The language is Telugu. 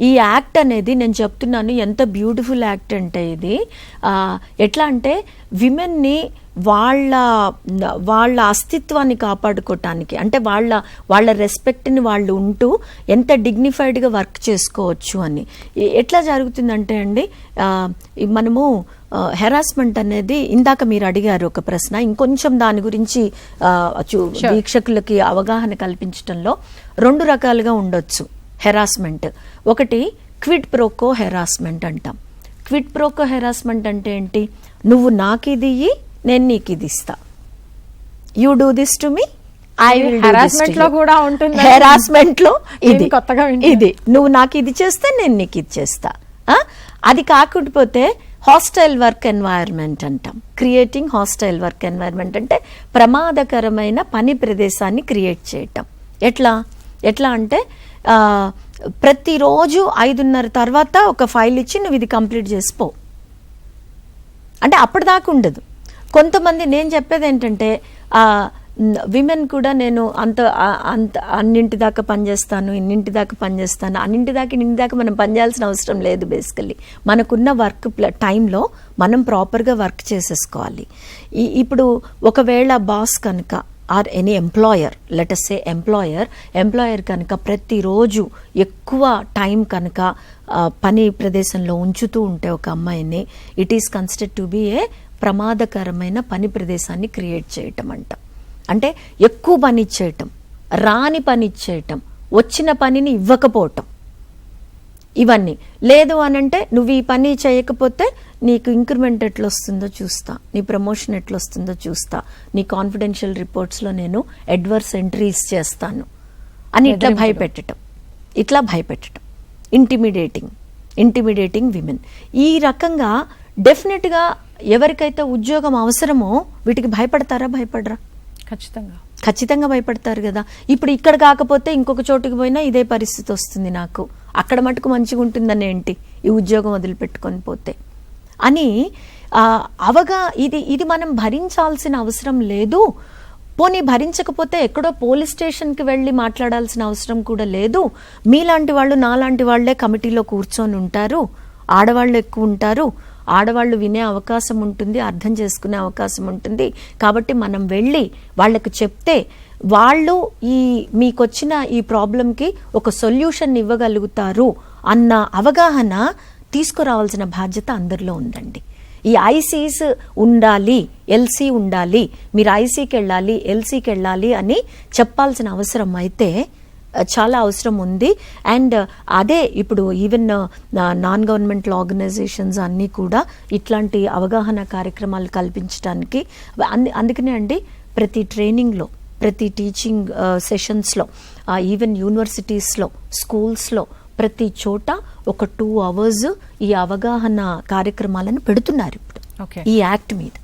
ఈ యాక్ట్ అనేది నేను చెప్తున్నాను ఎంత బ్యూటిఫుల్ యాక్ట్ అంటే ఇది. ఎట్లా అంటే విమెన్ని వాళ్ళ వాళ్ళ అస్తిత్వాన్ని కాపాడుకోవటానికి అంటే వాళ్ళ వాళ్ళ రెస్పెక్ట్ని వాళ్ళు ఉంటూ ఎంత డిగ్నిఫైడ్గా వర్క్ చేసుకోవచ్చు అని. ఎట్లా జరుగుతుందంటే అండి మనము హెరాస్మెంట్ అనేది ఇందాక మీరు అడిగారు ఒక ప్రశ్న ఇంకొంచెం దాని గురించి వీక్షకులకి అవగాహన కల్పించడంలో రెండు రకాలుగా ఉండొచ్చు. హెరాస్మెంట్ ఒకటి క్విడ్ ప్రోకో హెరాస్మెంట్ అంటాం. క్విడ్ ప్రోకో హెరాస్మెంట్ అంటే ఏంటి? నువ్వు నాకు ఇది ఇయ్యి, నేను నీకు ఇది ఇస్తా you do this to me I harassment లో కూడా ఉంటుందా? హెరాస్మెంట్లో ఇది కొత్తగా. ఇది. నువ్వు నాకు ఇది చేస్తే నేను నీకు ఇది చేస్తా? అది కాకపోతే హాస్టైల్ వర్క్ ఎన్వైరన్మెంట్ అంటాం. క్రియేటింగ్ హాస్టైల్ వర్క్ ఎన్వైరన్మెంట్ అంటే ప్రమాదకరమైన పని ప్రదేశాన్ని క్రియేట్ చేయటం. ఎట్లా? ఎట్లా అంటే ప్రతిరోజు ఐదున్నర తర్వాత ఒక ఫైల్ ఇచ్చి నువ్వు ఇది కంప్లీట్ చేసిపో అంటే అప్పటిదాకా ఉండదు. కొంతమంది నేను చెప్పేది ఏంటంటే విమెన్ కూడా నేను అంత అంత అన్నింటి దాకా పనిచేస్తాను ఇన్నింటి దాకా పనిచేస్తాను అన్నింటి దాకా ఇన్నింటి దాకా మనం పనిచేయాల్సిన అవసరం లేదు బేసికల్లీ. మనకున్న వర్క్ టైంలో మనం ప్రాపర్గా వర్క్ చేసేసుకోవాలి. ఇప్పుడు ఒకవేళ బాస్ కనుక or any employer let us say employer. Employer కనుక ప్రతిరోజు ఎక్కువ టైం కనుక పని ప్రదేశంలో ఉంచుతూ ఉంటే ఒక అమ్మాయిని it is consider to be a ప్రమాదకరమైన పని ప్రదేశాన్ని క్రియేట్ చేయటం అంట. అంటే ఎక్కువ పని ఇచ్చేయటం రాని పని ఇచ్చేయటం వచ్చిన పనిని ఇవ్వకపోవటం. ఇవన్నీ. లేదు అనంటే నువ్వు ఈ పని చేయకపోతే నీకు ఇంక్రిమెంట్ ఎట్లా వస్తుందో చూస్తా. నీ ప్రమోషన్ ఎట్లా వస్తుందో చూస్తా. నీ కాన్ఫిడెన్షియల్ రిపోర్ట్స్లో నేను అడ్వర్స్ ఎంట్రీస్ చేస్తాను. అని ఇట్లా భయపెట్టడం ఇట్లా భయపెట్టడం ఇంటిమిడేటింగ్ ఇంటిమిడేటింగ్ విమెన్ ఈ రకంగా డెఫినెట్గా ఎవరికైతే ఉద్యోగం అవసరమో వీటికి భయపడతారా భయపడరా? ఖచ్చితంగా. ఖచ్చితంగా భయపడతారు కదా. ఇప్పుడు ఇక్కడ కాకపోతే ఇంకొక చోటుకి పోయినా ఇదే పరిస్థితి వస్తుంది నాకు. అక్కడ మటుకు మంచిగా ఉంటుందని ఏంటి? ఈ ఉద్యోగం వదిలిపెట్టుకొని పోతే. అని అవగా ఇది ఇది మనం భరించాల్సిన అవసరం లేదు. పోనీ భరించకపోతే ఎక్కడో పోలీస్ స్టేషన్కి వెళ్ళి మాట్లాడాల్సిన అవసరం కూడా లేదు. మీలాంటి వాళ్ళు నాలాంటి వాళ్ళే కమిటీలో కూర్చొని ఉంటారు. ఆడవాళ్ళు ఎక్కువ ఉంటారు. ఆడవాళ్ళు వినే అవకాశం ఉంటుంది అర్థం చేసుకునే అవకాశం ఉంటుంది. కాబట్టి మనం వెళ్ళి వాళ్ళకి చెప్తే వాళ్ళు ఈ మీకొచ్చిన ఈ ప్రాబ్లంకి ఒక సొల్యూషన్ ఇవ్వగలుగుతారు అన్న అవగాహన తీసుకురావాల్సిన బాధ్యత అందరిలో ఉందండి. ఈ ఐసీస్ ఉండాలి ఎల్సీ ఉండాలి మీరు ఐసీకి వెళ్ళాలి ఎల్సీకి వెళ్ళాలి అని చెప్పాల్సిన అవసరం అయితే చాలా అవసరం ఉంది. అండ్ అదే ఇప్పుడు ఈవెన్ నాన్ గవర్నమెంటల్ ఆర్గనైజేషన్స్ అన్నీ కూడా ఇట్లాంటి అవగాహన కార్యక్రమాలు కల్పించడానికి అందు- అందుకనే అండి ప్రతి ట్రైనింగ్లో ప్రతి టీచింగ్ సెషన్స్లో ఈవెన్ యూనివర్సిటీస్లో స్కూల్స్లో ప్రతి చోట ఒక టూ అవర్స్ ఈ అవగాహన కార్యక్రమాలను పెడుతున్నారు ఇప్పుడు ఓకే ఈ యాక్ట్ మీద.